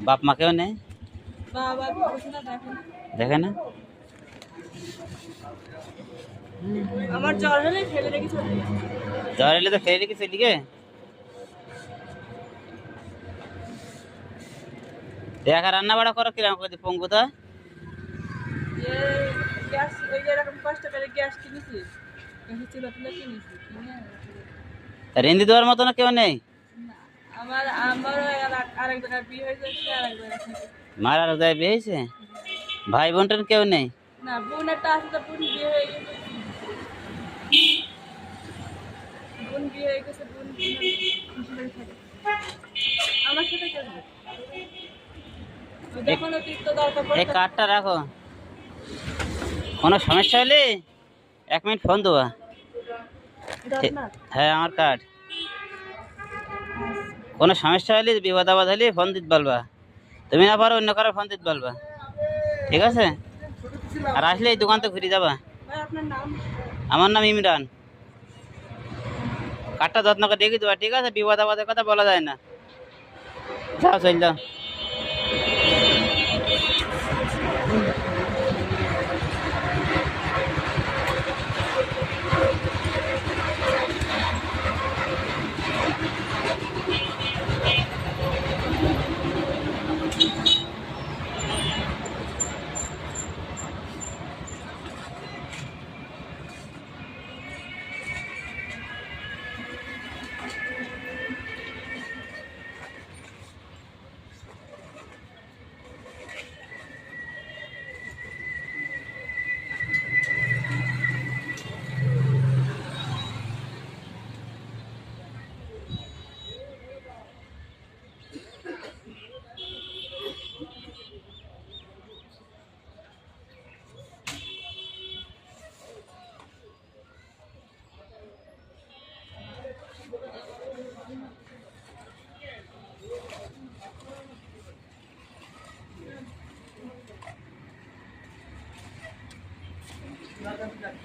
বাপ মাকেও নেই? দেখে না। জ্বর এলে তো ফেলে রেখেছে এদিকে? দেখা রান্না বাড়া করো কীরকম করে পঙ্গু তো যে গ্যাস ওই এরকম কষ্ট করে গ্যাস কিনেছি চুলা তুলে কিনেছি দেওয়ার মতো না কেউ নেই? আমার আমারও আর- আরেক জায়গায় বিয়ে হয়ে যাচ্ছে আরেক জায়গায় মার বিয়ে হয়েছে? ভাই বোন টোন কেউ নেই? না বোন একটা আছে তো বোন বিয়ে হয়ে গেছে। বোন বিয়ে হয়ে গেছে বোন খুশি বাড়ি থাকে। আমার সাথে কেউ এই কার্ডটা রাখো। কোনো সমস্যা হলে এক মিনিট ফোন দেবা। হ্যাঁ আমার কার্ড। কোনো সমস্যা হলে বিপদ আপদ হলে ফোন দিতে বলবা তুমি না পারো, অন্য কারও ফোন দিতে বলবা ঠিক আছে? আর আসলে এই দোকান তো ঘুরে যাবা। আমার নাম ইমরান। কাঠটা যত্ন করে দেখে দেবা, ঠিক আছে? বিপদ আপদের কথা বলা যায় না। যাও, চল যাও।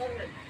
Okay.